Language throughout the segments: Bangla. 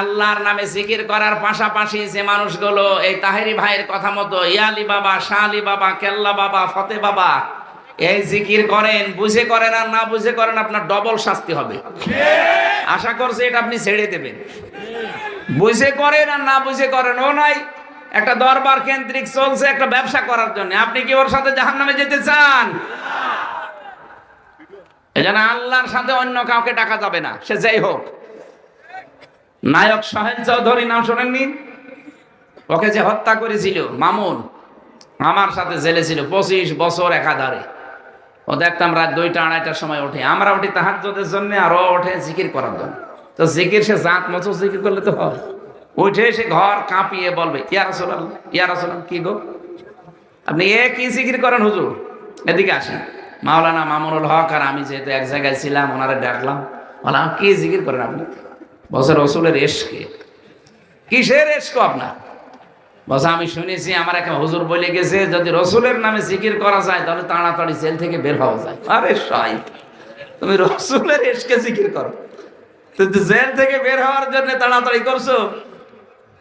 আল্লাহর নামে জিকির করার পাশাপাশি যে মানুষগুলো এই তাহেরি ভাইয়ের কথা মতো, ইয়ালি বাবা শাহ বাবা, কেল্লা বাবা, ফতে বাবা, এই জিকির করেন, বুঝে করেন আর না বুঝে করেন আপনার ডবল শাস্তি হবে। আশা করছি এটা আপনি ছেড়ে দেবেন। বুঝে করেন আর না বুঝে করেন, ও নাই, একটা দরবার কেন্দ্রিক চলছে একটা ব্যবসা করার জন্য। আপনি কি ওর সাথে জাহান নামে যেতে চান? এজন্য আল্লাহর সাথে অন্য কাউকে ডাকা যাবে না, সে যাই হোক। নায়ক সোহেল চৌধুরী নাম শোনেননি? ওকে যে হত্যা করেছিল, মামুন, আমার সাথে জেলে ছিল পঁচিশ বছর একাধারে। ও দেখতাম রাত দুইটা, আড়াইটার সময় ওঠে। আমরা উঠি তাহাজ্জদের জন্য আর ওঠে জিকির করার জন্য। তো জিকির সে জাত মতো জিকির করলে তো হয়। উঠে সে ঘর কাঁপিয়ে বলবে, ইয়া রাসূলুল্লাহ ইয়া রাসূলুল্লাহ, কি গো? আপনি এ কি জিকির করেন হুজুর? এদিকে আসেন। মাওলানা মামুনুল হক আর আমি যেহেতু এক জায়গায় ছিলাম, ওনারে ডাকলাম। বললাম, কি জিকির করেন আপনি? বছর রসুলের এসকে কিসের এসক আপনার? বসা আমি শুনেছি, আমার একটা হুজুর বলে গেছে, যদি রসুলের নামে জিকির করা যায়, তাহলে তাড়াতাড়ি জেল থেকে বের হওয়া যায়। আরে সাই তুমি রসুলের এসকে জিকির করো। জেল থেকে বের হওয়ার জন্য তাড়াতাড়ি করছ,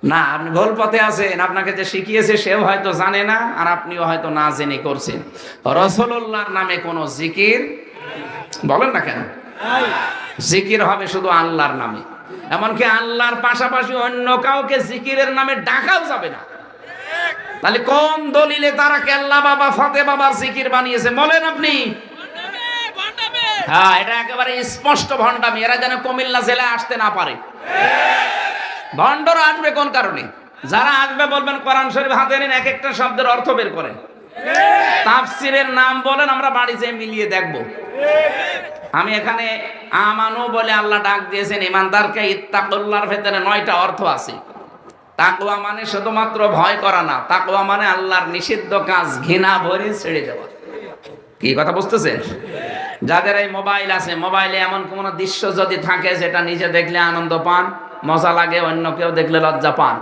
না, আপনি ভুল পথে আছেন, আপনাকে যে শিখিয়েছে, সেও হয়তো জানে না, আর আপনিও হয়তো না জেনে করছেন। রসুল্লাহর নামে কোনো জিকির, বলেন না কেন? জিকির হবে শুধু আল্লাহর নামে। এমনকি আল্লাহর পাশাপাশি অন্য কাউকে জিকিরের নামে ডাকাও যাবে না। তাহলে কোন দলিলে তারা কেল্লা বাবা ফতে বাবার জিকির বানিয়েছে। বলেন আপনি। হ্যাঁ এটা একেবারে স্পষ্ট ভণ্ডামি। এরা যেন কুমিল্লা জেলায় আসতে না পারে। ভণ্ডরা আসবে কোন কারণে? যারা আসবে বলবেন, কোরআন শরীফ হাতে নিন, এক একটা শব্দের অর্থ বের করেন। তাফসিরের নাম বলেন, আমরা বাড়ি যেয়ে মিলিয়ে দেখব। আমি এখানে আমানু বলে আল্লাহ ডাক দিয়েছেন, ইমানদারকে ইত্তাকুল্লাহর ভেতরে নয়টা অর্থ আছে। তাকওয়া মানে শুধুমাত্র ভয় করা না, তাকওয়া মানে আল্লাহর নিষিদ্ধ কাজ, ঘৃণা ভরে ছেড়ে দেওয়া। কি কথা বুঝতেছেন? যাদের এই মোবাইল আছে, মোবাইলে এমন কোন দৃশ্য যদি থাকে যেটা নিজে দেখলে আনন্দ পান, মজা লাগে, অন্য কেউ দেখলে লজ্জা পান,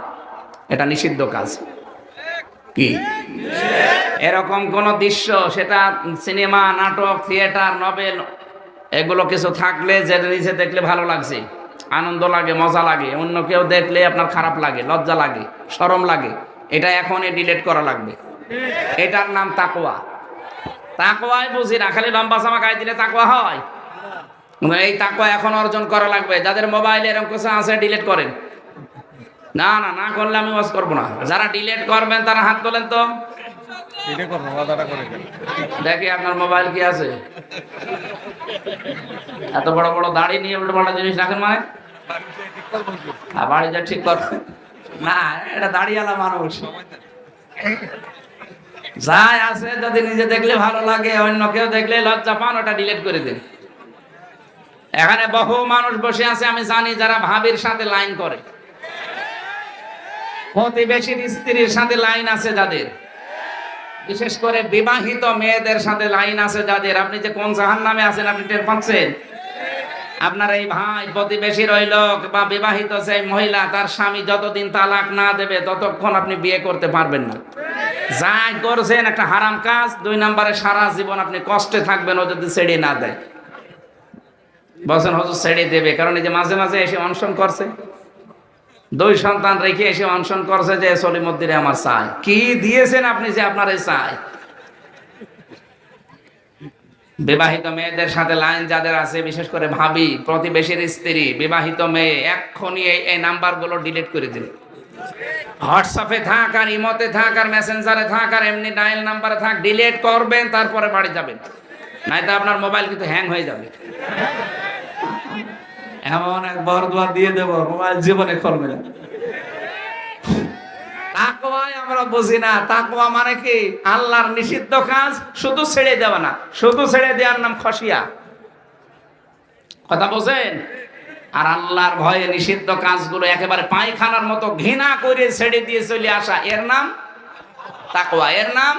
এটা নিষিদ্ধ কাজ। কি? এরকম কোন দৃশ্য, সেটা সিনেমা, নাটক, থিয়েটার, নভেল, এগুলো কিছু থাকলে যে নিজে দেখলে ভালো লাগছে। আনন্দ লাগে, মজা লাগে। অন্য কেউ দেখলে আপনার খারাপ লাগে, লজ্জা লাগে, সরম লাগে। এটা এখনই ডিলেট করা লাগবে। এটার নাম তাকোয়া তাকোয়াই বুঝি না, খালি লম্বা জামা গায়ে দিলে তাকোয়া হয়? এই তাকোয়া এখন অর্জন করা লাগবে। যাদের মোবাইলে এরকম কিছু আছে, ডিলেট করেন। না না না করলে আমি ওয়াজ করব না। যারা ডিলেট করবেন তারা হাত তোলেন তো। দেখি আপনার মোবাইল কি আছে। এত বড় বড় দাড়ি নিয়ে উল্টো পাল্টা জিনিস রাখেন মানে? আর বাড়ি যা ঠিক কর না এটা দাড়িওয়ালা মানুষ। যাই আছে যদি নিজে দেখলে ভালো লাগে অন্য কেউ দেখলে লজ্জা পান ওটা ডিলেট করে দিন। এখানে বহু মানুষ বসে আছে আমি জানি যারা ভাবির সাথে লাইন করে। প্রতিবেশীর স্ত্রীর সাথে লাইন আছে যাদের? বিশেষ করে বিবাহিত মেয়েদের সাথে লাইন আছে যাদের? আপনি যে কোন জাহান নামে আছেন, আপনি টের পাচ্ছেন? আপনার এই ভাই প্রতিবেশীর ওই লোক বা বিবাহিত সেই মহিলা, তার স্বামী যতদিন তালাক না দেবে, ততক্ষণ আপনি বিয়ে করতে পারবেন না। যা করছেন, একটা হারাম কাজ, দুই নম্বরে সারা জীবন আপনি কষ্টে থাকবেন, ও যদি ছেড়ে না দেয়। বলছেন, হজুর, ছেড়ে দেবে। কারণ এই যে মাঝে মাঝে এসে অনশন করছে। দুই সন্তান রেখে এসে অনশন করছে যে সলিমুদ্দিনে আমার চাই। কি দিয়েছেন আপনি যে আপনার এই চাই? বিবাহিত মেয়েদের সাথে লাইন যাদের আছে, বিশেষ করে ভাবি, প্রতিবেশীর স্ত্রী, বিবাহিত মেয়ে, এক্ষুনি এই নাম্বারগুলো ডিলিট করে দিন। হোয়াটসঅ্যাপে থাক আর ইমতে থাক আর মেসেঞ্জারে থাক আর এমনি ডায়াল নাম্বারে থাক, ডিলিট করবেন, তারপরে বাড়ি যাবেন। নয়তো আপনার মোবাইল কিন্তু হ্যাং হয়ে যাবে। এমন এক বরদোয়া দিয়ে দেবো, মোবাইল জীবনে করবে না। তাকওয়াই আমরা বুঝি না। তাকওয়া মানে কি? আল্লাহর নিষিদ্ধ কাজ শুধু ছেড়ে দেওয়া না, শুধু ছেড়ে দেওয়ার নাম খসিয়া। কথা বোঝেন? আর আল্লাহর ভয়ে নিষিদ্ধ কাজগুলো একেবারে পায়খানার মতো ঘৃণা করে ছেড়ে দিয়ে চলে আসা। এর নাম? তাকওয়া। এর নাম?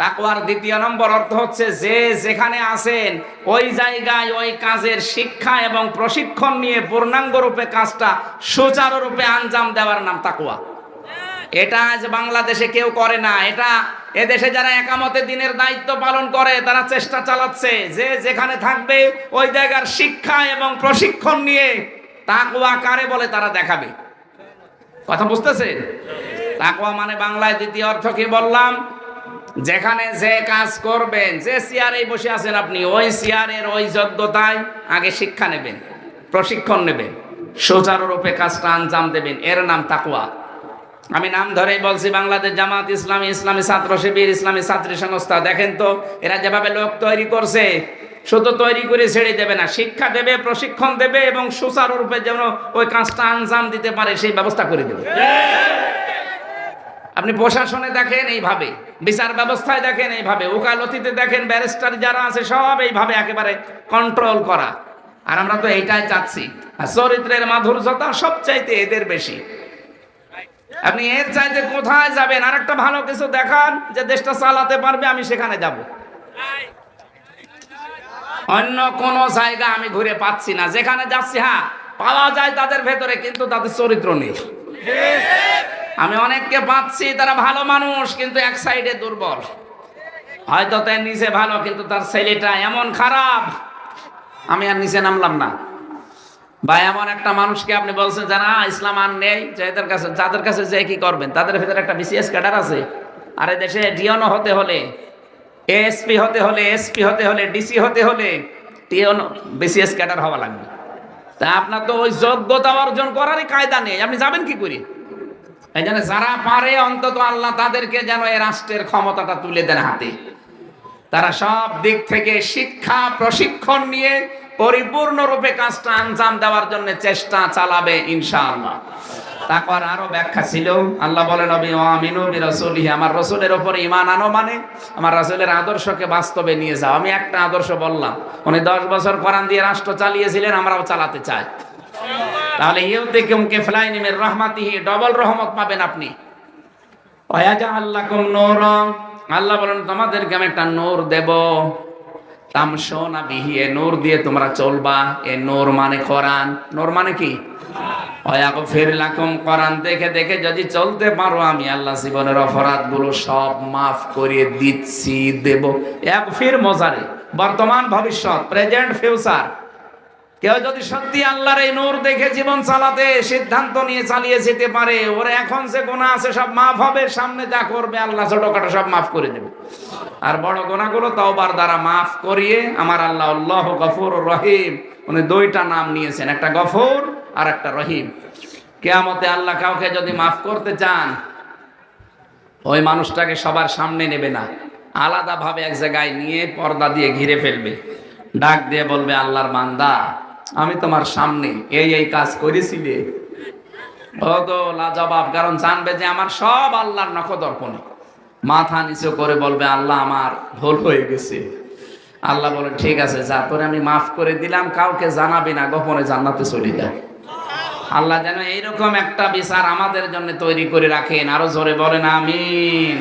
তাকওয়ার দ্বিতীয় নম্বর অর্থ হচ্ছে যে যেখানে আছেন, ওই জায়গায় ওই কাজের শিক্ষা এবং প্রশিক্ষণ নিয়ে পূর্ণাঙ্গ রূপে কাজটা সুচারুরূপে আঞ্জাম দেওয়ার নাম তাকওয়া। এটা আজ বাংলাদেশে কেউ করে না, এটা এদেশে যারা একামতে দিনের দায়িত্ব পালন করে, তারা চেষ্টা চালাচ্ছে যে যেখানে থাকবে, ওই জায়গার শিক্ষা এবং প্রশিক্ষণ নিয়ে তাকওয়া কারে বলে তারা দেখাবে। কথা বুঝতেছেন? তাকওয়া মানে বাংলায় দ্বিতীয় অর্থ কি বললাম? যেখানে যে কাজ করবেন, যে চেয়ারে বসে আছেন আপনি, ওই চেয়ারের ওই যোগ্যতায় আগে শিক্ষা নেবেন, প্রশিক্ষণ নেবেন সুচারুরূপে কাজটা আঞ্জাম দেবেন। এর নাম তাকুয়া আমি নাম ধরেই বলছি, বাংলাদেশ জামাত ইসলামী ইসলামী ছাত্র শিবির, ইসলামী ছাত্রী সংস্থা। দেখেন তো, এরা যেভাবে লোক তৈরি করছে, শুধু তৈরি করে ছেড়ে দেবে না, শিক্ষা দেবে, প্রশিক্ষণ দেবে এবং সুচারুরূপে যেন ওই কাজটা আঞ্জাম দিতে পারে, সেই ব্যবস্থা করে দেবে। আপনি প্রশাসনে দেখেন এইভাবে, বিচার ব্যবস্থায় দেখেন এইভাবে, ওকালতিতে দেখেন, ব্যারিস্টার যারা আছে সব এইভাবে একেবারে কন্ট্রোল করা। আর আমরা তো এইটাই চাচ্ছি। আর চরিত্রের মাধুর্যতা সবচাইতে এদের বেশি। আপনি এর চাইতে কোথায় যাবেন? আর একটা ভালো কিছু দেখান যে দেশটা চালাতে পারবে, আমি সেখানে যাব। অন্য কোন জায়গা আমি ঘুরে পাচ্ছি না। যেখানে যাচ্ছি হ্যাঁ পাওয়া যায় তাদের ভেতরে, কিন্তু তাদের চরিত্র নেই। আমি অনেককে পাচ্ছি তারা ভালো মানুষ, কিন্তু এক সাইডে দুর্বল। হয়তো তার নিচে ভালো, কিন্তু তার ছেলেটা এমন খারাপ। আমি আর নিচে নামলাম না। বা এমন একটা মানুষকে আপনি বলছেন যে, না, ইসলাম আর নেই যাদের কাছে যাদের কাছে যে কি করবেন, তাদের ভিতরে একটা বিসিএস ক্যাডার আছে। আর দেশে ডিওনো হতে হলে, এএসপি হতে হলে, এসপি হতে হলে, ডিসি হতে হলে টিওনো বিসিএস ক্যাডার হওয়া লাগবে। তা আপনার তো ওই যোগ্যতা অর্জন করারই কায়দা নেই। আপনি যাবেন কি করে? যারা পারে, অন্তত আল্লাহ তাদেরকে যেন এই রাষ্ট্রের ক্ষমতাটা তুলে দেন হাতে। তারা সব দিক থেকে শিক্ষা, প্রশিক্ষণ নিয়ে পরিপূর্ণরূপে কাজটা আঞ্জাম দেওয়ার জন্য চেষ্টা চালাবে ইনশাআল্লাহ। তারপর আরও ব্যাখ্যা ছিল, আল্লাহ বলেন আমিনু বি রাসূলিহি আমার রাসূলের উপর ঈমান আনো মানে আমার রাসূলের আদর্শকে বাস্তবে নিয়ে যাও। আমি একটা আদর্শ বললাম, উনি 10 বছর কোরআন দিয়ে রাষ্ট্র চালিয়েছিলেন, আমরাও চালাতে চাই। তাহলে ইউতিকুম কিফলাইনি মির রাহমাতিহি, ডবল রহমত পাবেন আপনি। ওয়াজা আল্লাকুম নূরন। আল্লাহ বলেন, তোমাদেরকে আমি একটা নূর দেব। তামশোনা বিহি, এ নূর দিয়ে তোমরা চলবা। এ নূর মানে কোরআন। নূর মানে কি? অয়াকো ফের লাকুম, কোরআন দেখে দেখে যদি চলতে পারো, আমি আল্লাহ জীবনের অপরাধগুলো সব মাফ করে দিচ্ছি, দেব। এক ফির মজারে। বর্তমান ভবিষ্যৎ, প্রেজেন্ট ফিউচার। কেউ যদি সত্যি আল্লাহর এই নূর দেখে জীবন চালাতে, সিদ্ধান্ত নিয়ে চালিয়ে যেতে পারে, ওর এখন যে গোনা আছে সব মাফ হবে, সামনে যা করবে আল্লাহ ছোটখাটো সব মাফ করে দেবে। আর বড় গোনাগুলো তওবার দ্বারা মাফ করিয়ে আমার আল্লাহ আল্লাহ গফুর রহিম, উনি দুইটা নাম নিয়েছেন, একটা গফুর আর একটা রহিম। কেয়ামতে আল্লাহ কাউকে যদি মাফ করতে চান, ওই মানুষটাকে সবার সামনে নেবে না, আলাদাভাবে এক জায়গায় নিয়ে পর্দা দিয়ে ঘিরে ফেলবে, ডাক দিয়ে বলবে, আল্লাহর বান্দা আমি তোমার সামনে এই এই কাজ করেছিলে ও লাজবাব, কারণ জানবে যে আমার সব আল্লাহর নখদর্পণে। মাথা নিচু করে বলবে, আল্লাহ আমার ভুল হয়ে গেছে। আল্লাহ বলেন, ঠিক আছে, যা, তোরে আমি মাফ করে দিলাম, কাউকে জানাবি না, গোপনে জান্নাতে চলে যায় আল্লাহ যেন এইরকম একটা বিচার আমাদের জন্য তৈরি করে রাখেন। আরও জোরে বলেন, আমিন।